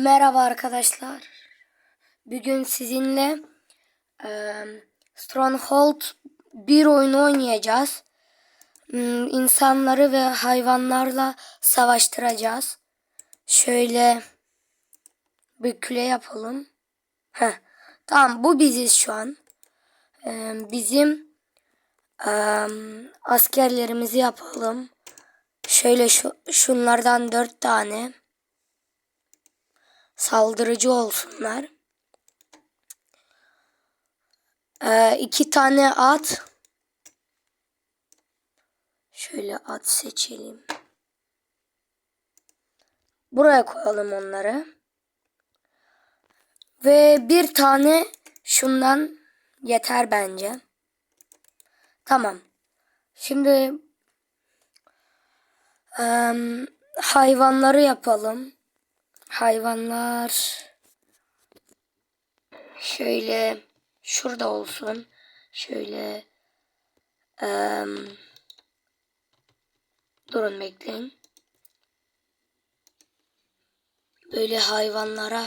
Merhaba arkadaşlar. Bugün sizinle eee, Stronghold bir oyunu oynayacağız. Hmm, İnsanları ve hayvanlarla savaştıracağız. Şöyle bir küle yapalım. Heh. Tamam bu biziz şu an. Eee, bizim eee, askerlerimizi yapalım. Şöyle şu, şunlardan dört tane saldırıcı olsunlar. Ee, iki tane at. Şöyle at seçelim. Buraya koyalım onları. Ve bir tane şundan yeter bence. Tamam. Şimdi em, hayvanları yapalım hayvanlar şöyle şurada olsun. Şöyle em, durun bekleyin. Böyle hayvanlara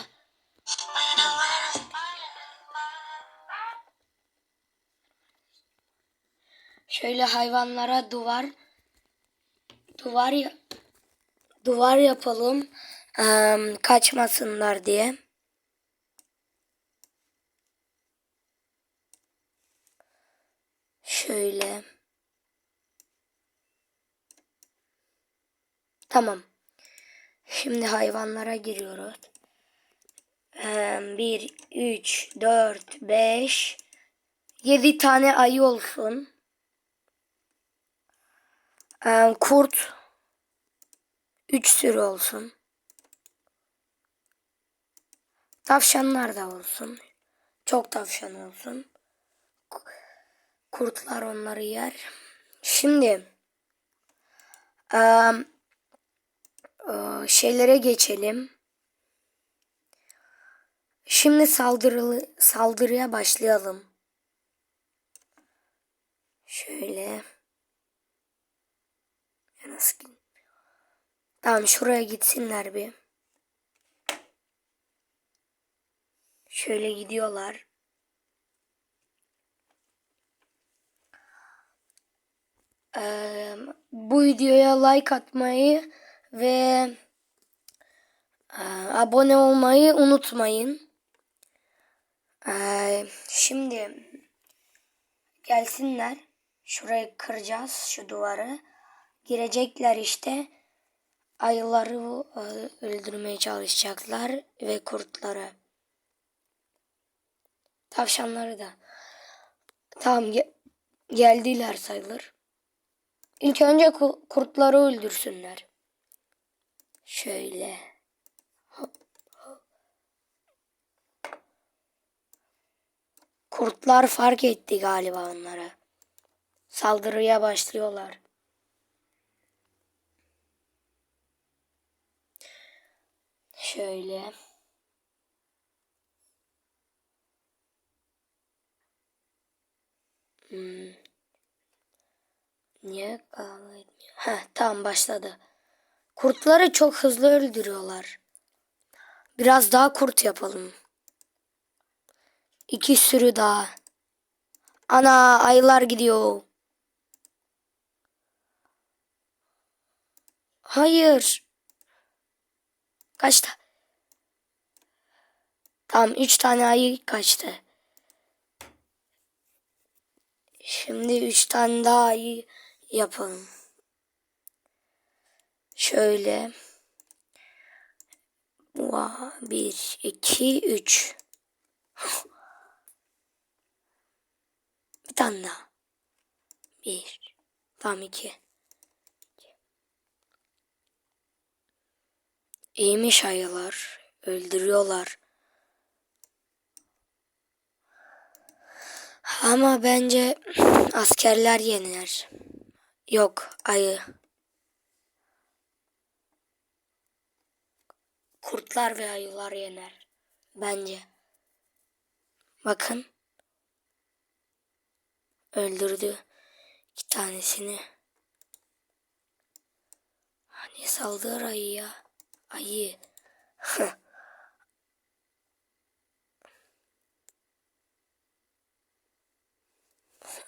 şöyle hayvanlara duvar duvar duvar yapalım kaçmasınlar diye. Şöyle. Tamam. Şimdi hayvanlara giriyoruz. Em, 1, 3, 4, 5, 7 tane ayı olsun. Kurt 3 sürü olsun. Tavşanlar da olsun. Çok tavşan olsun. Kurtlar onları yer. Şimdi em, e, şeylere geçelim. Şimdi saldırılı, saldırıya başlayalım. Şöyle. Nasıl? Tamam şuraya gitsinler bir. Şöyle gidiyorlar. Eee, bu videoya like atmayı ve eee, abone olmayı unutmayın. Eee, şimdi gelsinler. Şurayı kıracağız şu duvarı. Girecekler işte. Ayıları öldürmeye çalışacaklar ve kurtları. Tavşanları da. Tamam ge- geldiler sayılır. İlk önce ku- kurtları öldürsünler. Şöyle. Hop. Kurtlar fark etti galiba onlara. Saldırıya başlıyorlar. Şöyle. Hmm. Niye kavga etmiyor? Heh, tamam başladı. Kurtları çok hızlı öldürüyorlar. Biraz daha kurt yapalım. İki sürü daha. Ana ayılar gidiyor. Hayır. Kaçtı? Tamam üç tane ayı kaçtı. Şimdi üç tane daha ayı yapalım. Şöyle. Bir, iki, üç. Bir tane daha. Bir. Tamam iki. İyiymiş ayılar. Öldürüyorlar. Ama bence askerler yener. Yok ayı. Kurtlar ve ayılar yener. Bence. Bakın. Öldürdü iki tanesini. Hani saldır ayı ya. Ayı.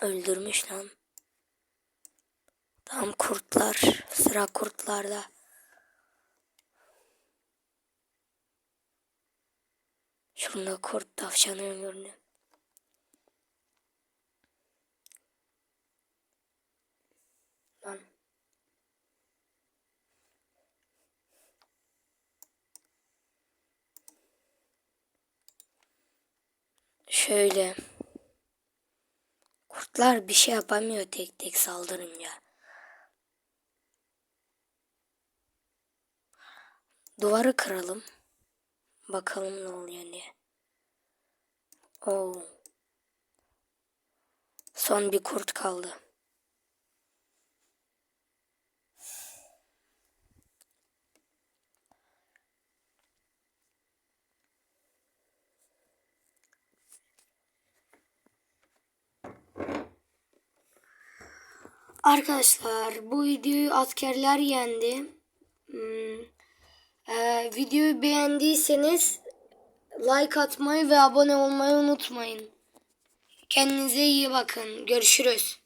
Öldürmüş lan. Tam kurtlar. Sıra kurtlarda. Şurada kurt tavşanı öldürdü. Lan. Şöyle. Kurtlar bir şey yapamıyor tek tek saldırınca. Duvarı kıralım. Bakalım ne oluyor diye. Oo. Son bir kurt kaldı. Arkadaşlar bu videoyu askerler yendi. Hmm, e, videoyu beğendiyseniz like atmayı ve abone olmayı unutmayın. Kendinize iyi bakın. Görüşürüz.